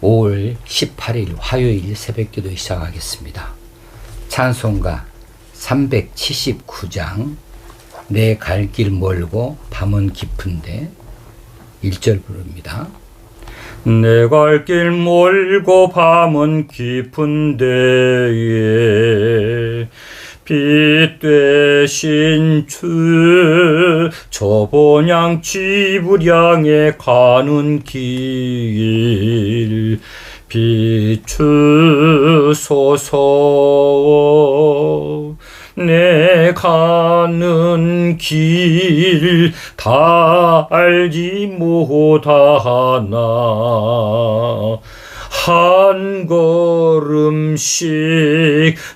5월 18일 화요일 새벽 기도 시작하겠습니다. 찬송가 379장 내 갈 길 멀고 밤은 깊은데 1절 부릅니다. 내 갈 길 멀고 밤은 깊은데 빛 되신 주 저번양 향해 가는 길 비추소서 내 가는 길 다 알지 못하나. 한 걸음씩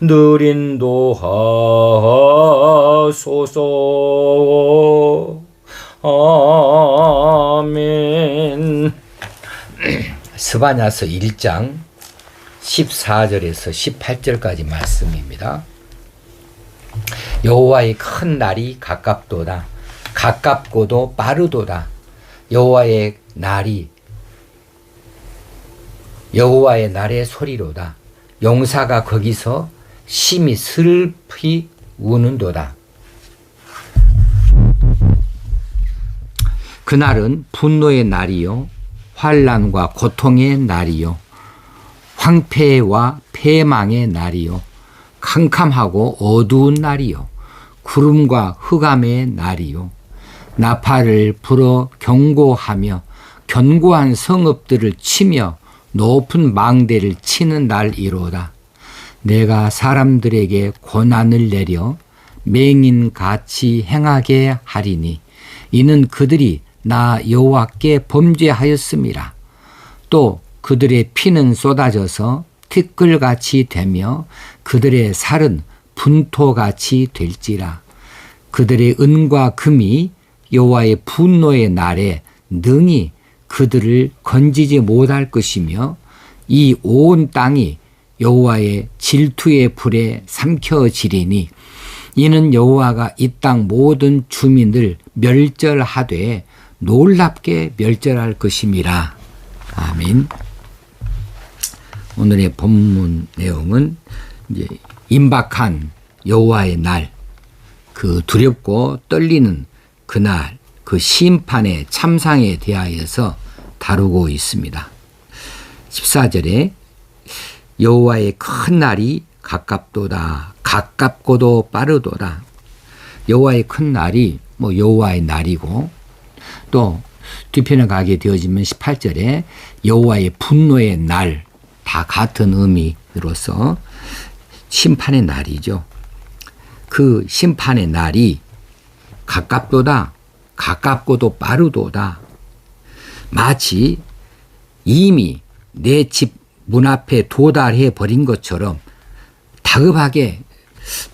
느린도 하소서. 아멘. 스바냐서 1장 14절에서 18절까지 말씀입니다. 여호와의 큰 날이 가깝도다. 가깝고도 빠르도다. 여호와의 날이 여호와의 날의 소리로다. 용사가 거기서 심히 슬피 우는도다. 그날은 분노의 날이요 환란과 고통의 날이요 황폐와 폐망의 날이요 캄캄하고 어두운 날이요 구름과 흑암의 날이요 나팔을 불어 경고하며 견고한 성읍들을 치며 높은 망대를 치는 날이로다. 내가 사람들에게 고난을 내려 맹인 같이 행하게 하리니 이는 그들이 나 여호와께 범죄하였음이라. 또 그들의 피는 쏟아져서 티끌같이 되며 그들의 살은 분토같이 될지라. 그들의 은과 금이 여호와의 분노의 날에 능히 그들을 건지지 못할 것이며 이 온 땅이 여호와의 질투의 불에 삼켜지리니 이는 여호와가 이 땅 모든 주민을 멸절하되 놀랍게 멸절할 것임이라. 아멘. 오늘의 본문 내용은 이제 임박한 여호와의 날, 그 두렵고 떨리는 그날, 그 심판의 참상에 대하여서 다루고 있습니다. 14절에 여호와의 큰 날이 가깝도다. 가깝고도 빠르도다. 여호와의 큰 날이 뭐 여호와의 날이고 또 뒤편에 가게 되어지면 18절에 여호와의 분노의 날 다 같은 의미로서 심판의 날이죠. 그 심판의 날이 가깝도다. 가깝고도 빠르도다. 마치 이미 내 집 문 앞에 도달해 버린 것처럼 다급하게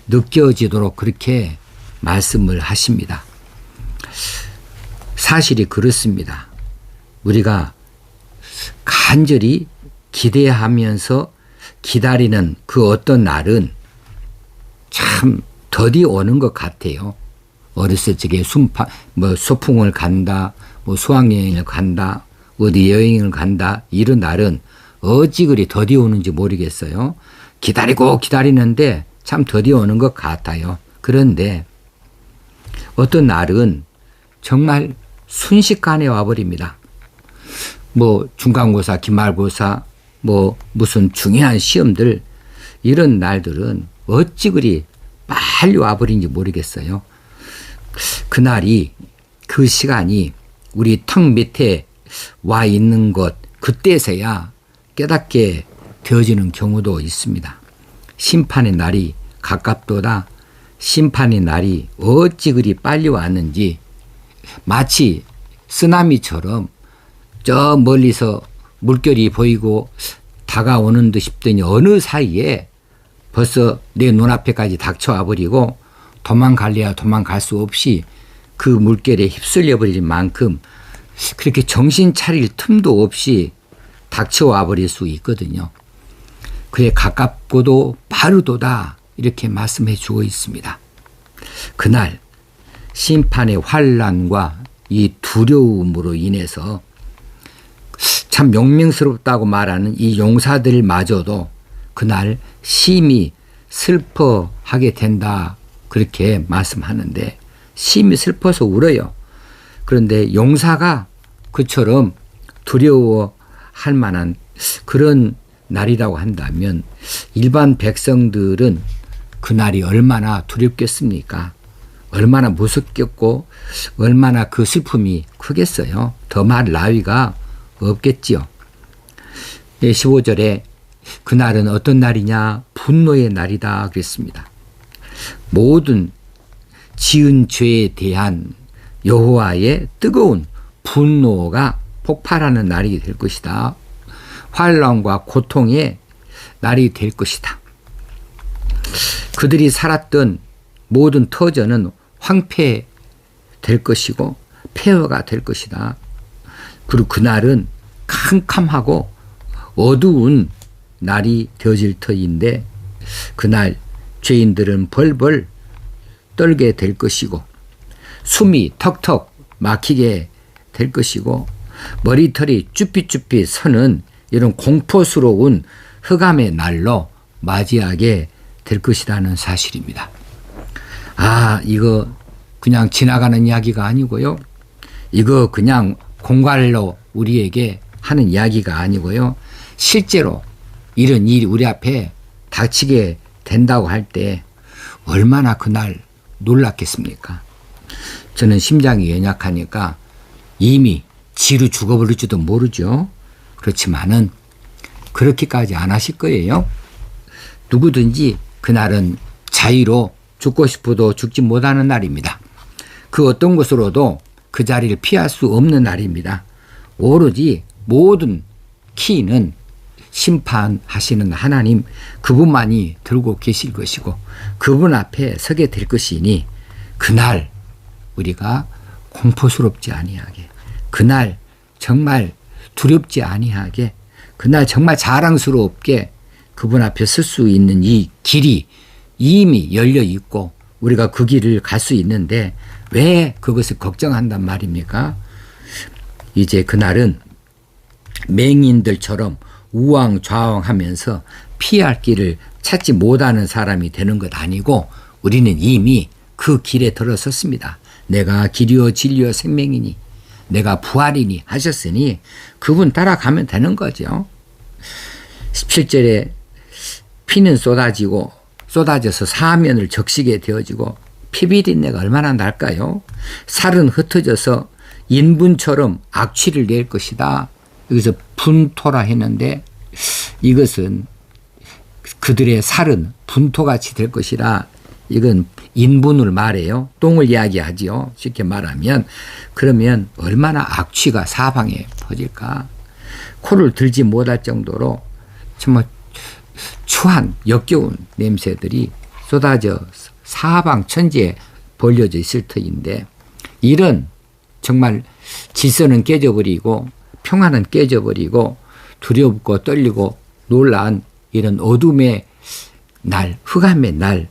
느껴지도록 그렇게 말씀을 하십니다. 사실이 그렇습니다. 우리가 간절히 기대하면서 기다리는 그 어떤 날은 참 더디 오는 것 같아요. 어렸을 적에 순파, 뭐 소풍을 간다, 뭐 수학여행을 간다, 어디 여행을 간다, 이런 날은 어찌 그리 더디 오는지 모르겠어요. 기다리고 기다리는데 참 더디 오는 것 같아요. 그런데 어떤 날은 정말 순식간에 와버립니다. 뭐 중간고사, 기말고사, 뭐 무슨 중요한 시험들 이런 날들은 어찌 그리 빨리 와버린지 모르겠어요. 그날이 그 시간이 우리 턱 밑에 와 있는 것 그때서야 깨닫게 되어지는 경우도 있습니다. 심판의 날이 가깝도다. 심판의 날이 어찌 그리 빨리 왔는지 마치 쓰나미처럼 저 멀리서 물결이 보이고 다가오는 듯 싶더니 어느 사이에 벌써 내 눈앞에까지 닥쳐와 버리고 도망갈래야 도망갈 수 없이 그 물결에 휩쓸려 버릴 만큼 그렇게 정신 차릴 틈도 없이 닥쳐와 버릴 수 있거든요. 그에 가깝고도 빠르도다 이렇게 말씀해 주고 있습니다. 그날 심판의 환란과 이 두려움으로 인해서 참 명명스럽다고 말하는 이 용사들마저도 그날 심히 슬퍼하게 된다 그렇게 말씀하는데 심히 슬퍼서 울어요. 그런데 용사가 그처럼 두려워할 만한 그런 날이라고 한다면 일반 백성들은 그날이 얼마나 두렵겠습니까? 얼마나 무섭겠고 얼마나 그 슬픔이 크겠어요. 더말 나위가 없겠지요. 15절에 그날은 어떤 날이냐? 분노의 날이다 그랬습니다. 모든 지은 죄에 대한 여호와의 뜨거운 분노가 폭발하는 날이 될 것이다. 환란과 고통의 날이 될 것이다. 그들이 살았던 모든 터전은 황폐될 것이고 폐허가 될 것이다. 그리고 그날은 캄캄하고 어두운 날이 되어질 터인데 그날 죄인들은 벌벌 떨게 될 것이고 숨이 턱턱 막히게 될 것이고 머리털이 쭈삣쭈삣 서는 이런 공포스러운 흑암의 날로 맞이하게 될 것이라는 사실입니다. 아, 이거 그냥 지나가는 이야기가 아니고요. 이거 그냥 공갈로 우리에게 하는 이야기가 아니고요. 실제로 이런 일이 우리 앞에 닥치게 된다고 할 때 얼마나 그날 놀랐겠습니까? 저는 심장이 연약하니까 이미 지루 죽어버릴지도 모르죠. 그렇지만은 그렇게까지 안 하실 거예요. 누구든지 그날은 자유로 죽고 싶어도 죽지 못하는 날입니다. 그 어떤 것으로도 그 자리를 피할 수 없는 날입니다. 오로지 모든 키는 심판하시는 하나님 그분만이 들고 계실 것이고 그분 앞에 서게 될 것이니 그날 우리가 공포스럽지 아니하게 그날 정말 두렵지 아니하게 그날 정말 자랑스럽게 그분 앞에 설 수 있는 이 길이 이미 열려 있고 우리가 그 길을 갈 수 있는데 왜 그것을 걱정한단 말입니까? 이제 그날은 맹인들처럼 우왕좌왕 하면서 피할 길을 찾지 못하는 사람이 되는 것 아니고 우리는 이미 그 길에 들어섰습니다. 내가 길이요 진리요 생명이니 내가 부활이니 하셨으니 그분 따라가면 되는 거죠. 17절에 피는 쏟아지고 쏟아져서 사면을 적시게 되어지고 피비린내가 얼마나 날까요? 살은 흩어져서 인분처럼 악취를 낼 것이다. 여기서 분토라 했는데 이것은 그들의 살은 분토같이 될 것이라 이건 인분을 말해요. 똥을 이야기하지요. 쉽게 말하면 그러면 얼마나 악취가 사방에 퍼질까. 코를 들지 못할 정도로 정말 추한 역겨운 냄새들이 쏟아져 사방 천지에 벌려져 있을 터인데 이런 정말 질서는 깨져버리고 평화는 깨져버리고 두렵고 떨리고 놀란 이런 어둠의 날, 흑암의 날,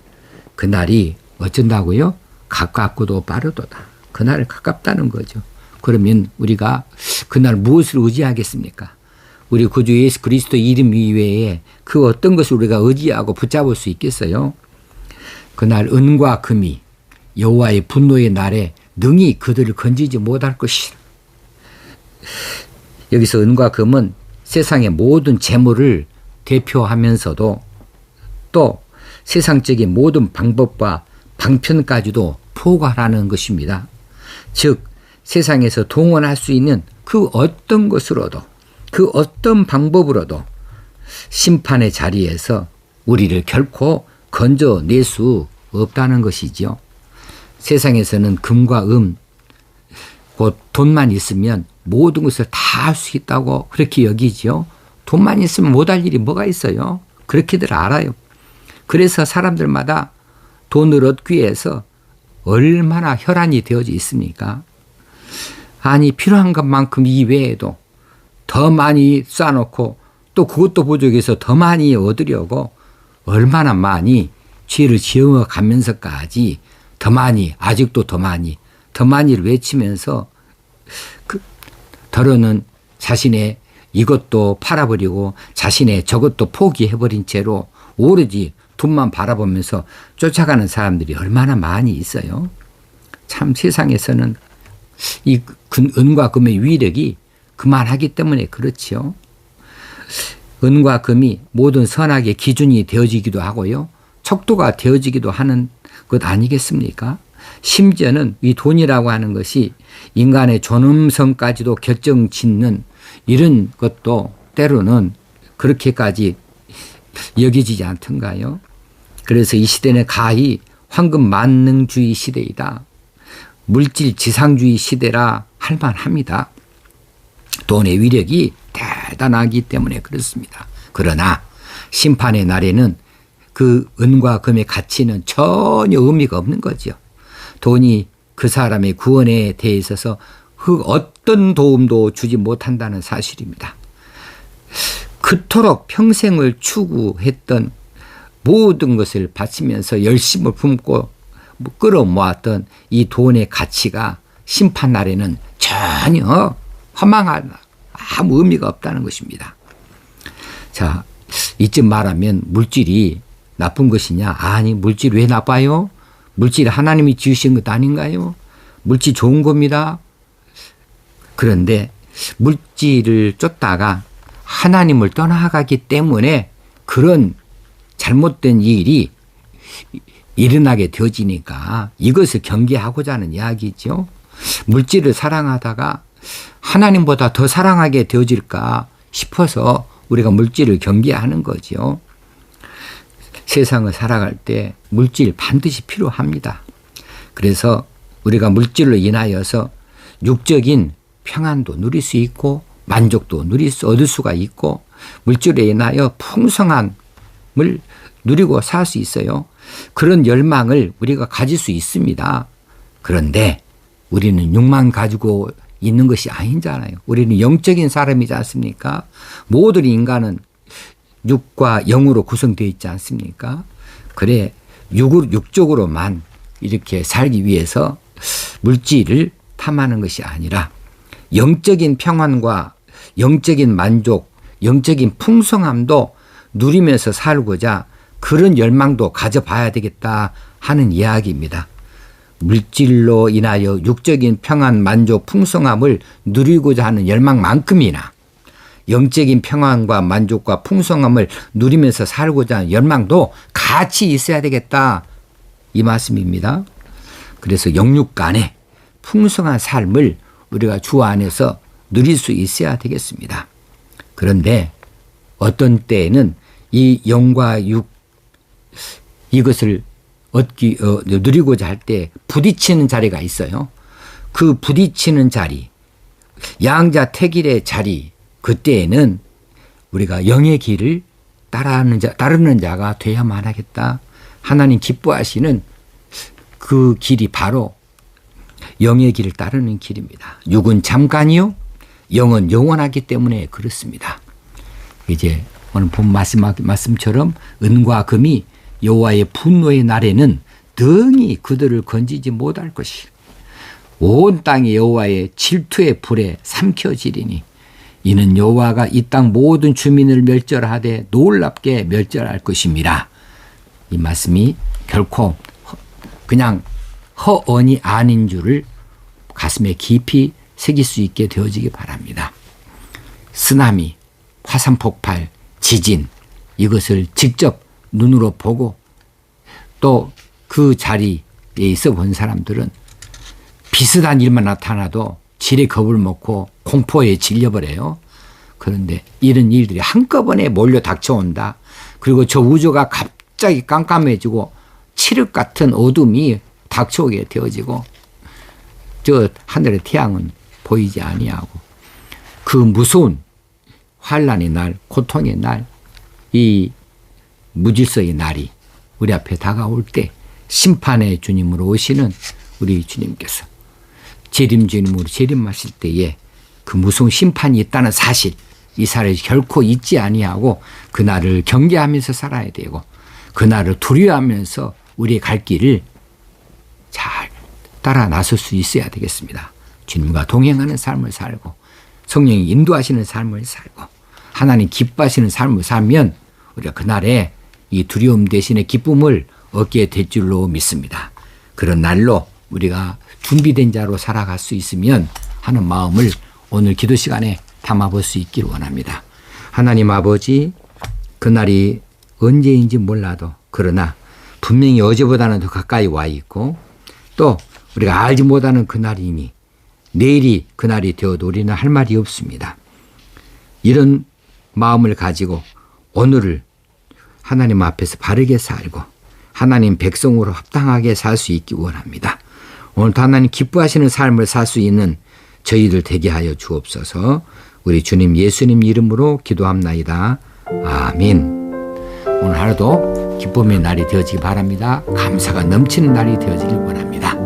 그날이 어쩐다고요? 가깝고도 빠르도다. 그날을 가깝다는 거죠. 그러면 우리가 그날 무엇을 의지하겠습니까? 우리 구주 예수 그리스도 이름 이외에 그 어떤 것을 우리가 의지하고 붙잡을 수 있겠어요? 그날 은과 금이 여호와의 분노의 날에 능히 그들을 건지지 못할 것이라. 여기서 은과 금은 세상의 모든 재물을 대표하면서도 또 세상적인 모든 방법과 방편까지도 포괄하는 것입니다. 즉 세상에서 동원할 수 있는 그 어떤 것으로도 그 어떤 방법으로도 심판의 자리에서 우리를 결코 건져낼 수 없다는 것이지요. 세상에서는 금과 음, 곧 돈만 있으면 모든 것을 다 할 수 있다고 그렇게 여기지요. 돈만 있으면 못할 일이 뭐가 있어요. 그렇게들 알아요. 그래서 사람들마다 돈을 얻기 위해서 얼마나 혈안이 되어져 있습니까? 아니 필요한 것만큼 이외에도 더 많이 쌓아놓고 또 그것도 부족해서 더 많이 얻으려고 얼마나 많이 죄를 지어 가면서까지 더 많이 아직도 더 많이 더 많이를 외치면서 그 더러는 자신의 이것도 팔아버리고 자신의 저것도 포기해버린 채로 오로지 돈만 바라보면서 쫓아가는 사람들이 얼마나 많이 있어요. 참 세상에서는 이 근- 은과 금의 위력이 그만하기 때문에 그렇지요. 은과 금이 모든 선악의 기준이 되어지기도 하고요. 척도가 되어지기도 하는 것 아니겠습니까? 심지어는 이 돈이라고 하는 것이 인간의 존엄성까지도 결정 짓는 이런 것도 때로는 그렇게까지 여겨지지 않던가요? 그래서 이 시대는 가히 황금 만능주의 시대이다. 물질 지상주의 시대라 할 만합니다. 돈의 위력이 대단하기 때문에 그렇습니다. 그러나 심판의 날에는 그 은과 금의 가치는 전혀 의미가 없는 거죠. 돈이 그 사람의 구원에 대해 있어서 그 어떤 도움도 주지 못한다는 사실입니다. 그토록 평생을 추구했던 모든 것을 바치면서 열심을 품고 끌어모았던 이 돈의 가치가 심판 날에는 전혀 허망한 아무 의미가 없다는 것입니다. 자, 이쯤 말하면 물질이 나쁜 것이냐? 아니, 물질 왜 나빠요? 물질 하나님이 지으신 것 아닌가요? 물질 좋은 겁니다. 그런데 물질을 쫓다가 하나님을 떠나가기 때문에 그런 잘못된 일이 일어나게 되어지니까 이것을 경계하고자 하는 이야기죠. 물질을 사랑하다가 하나님보다 더 사랑하게 되어질까 싶어서 우리가 물질을 경계하는 거죠. 세상을 살아갈 때 물질 반드시 필요합니다. 그래서 우리가 물질로 인하여서 육적인 평안도 누릴 수 있고 만족도 누릴 수 얻을 수가 있고 물질에 인하여 풍성함을 누리고 살 수 있어요. 그런 열망을 우리가 가질 수 있습니다. 그런데 우리는 육만 가지고 있는 것이 아니잖아요. 우리는 영적인 사람이지 않습니까? 모든 인간은 육과 영으로 구성되어 있지 않습니까? 그래 육을 육적으로만 이렇게 살기 위해서 물질을 탐하는 것이 아니라 영적인 평안과 영적인 만족, 영적인 풍성함도 누리면서 살고자 그런 열망도 가져봐야 되겠다 하는 이야기입니다. 물질로 인하여 육적인 평안, 만족, 풍성함을 누리고자 하는 열망만큼이나 영적인 평안과 만족과 풍성함을 누리면서 살고자 하는 열망도 같이 있어야 되겠다. 이 말씀입니다. 그래서 영육 간에 풍성한 삶을 우리가 주 안에서 누릴 수 있어야 되겠습니다. 그런데 어떤 때에는 이 영과 육 이것을 얻기 어, 누리고자 할 때 부딪히는 자리가 있어요. 그 부딪히는 자리, 양자 택일의 자리 그때에는 우리가 영의 길을 따르는 자 따르는 자가 돼야만 하겠다. 하나님 기뻐하시는 그 길이 바로 영의 길을 따르는 길입니다. 육은 잠깐이요, 영은 영원하기 때문에 그렇습니다. 이제 오늘 본 말씀 말씀처럼 은과 금이 여호와의 분노의 날에는 등이 그들을 건지지 못할 것이 온 땅이 여호와의 질투의 불에 삼켜지리니 이는 여호와가 이 땅 모든 주민을 멸절하되 놀랍게 멸절할 것입니다. 이 말씀이 결코 그냥 허언이 아닌 줄을 가슴에 깊이 새길 수 있게 되어지기 바랍니다. 쓰나미, 화산 폭발, 지진 이것을 직접 눈으로 보고 또 그 자리에 있어 본 사람들은 비슷한 일만 나타나도 질의 겁을 먹고 공포에 질려버려요. 그런데 이런 일들이 한꺼번에 몰려 닥쳐온다. 그리고 저 우주가 갑자기 깜깜해지고 칠흑 같은 어둠이 닥쳐오게 되어지고 저 하늘의 태양은 보이지 아니하고 그 무서운 환란의 날, 고통의 날, 이 무질서의 날이 우리 앞에 다가올 때 심판의 주님으로 오시는 우리 주님께서 재림 주님으로 재림하실 때에 그 무서운 심판이 있다는 사실 이 살을 결코 잊지 아니하고 그날을 경계하면서 살아야 되고 그날을 두려워하면서 우리의 갈 길을 잘 따라 나설 수 있어야 되겠습니다. 주님과 동행하는 삶을 살고 성령이 인도하시는 삶을 살고 하나님 기뻐하시는 삶을 살면 우리가 그날에 이 두려움 대신에 기쁨을 얻게 될 줄로 믿습니다. 그런 날로 우리가 준비된 자로 살아갈 수 있으면 하는 마음을 오늘 기도 시간에 담아볼 수 있기를 원합니다. 하나님 아버지 그날이 언제인지 몰라도 그러나 분명히 어제보다는 더 가까이 와 있고 또 우리가 알지 못하는 그날이니 내일이 그날이 되어도 우리는 할 말이 없습니다. 이런 마음을 가지고 오늘을 하나님 앞에서 바르게 살고 하나님 백성으로 합당하게 살 수 있기 원합니다. 오늘도 하나님 기뻐하시는 삶을 살 수 있는 저희들 되게 하여 주옵소서 우리 주님 예수님 이름으로 기도합나이다. 아멘. 오늘 하루도 기쁨의 날이 되어지기 바랍니다. 감사가 넘치는 날이 되어지길 원합니다.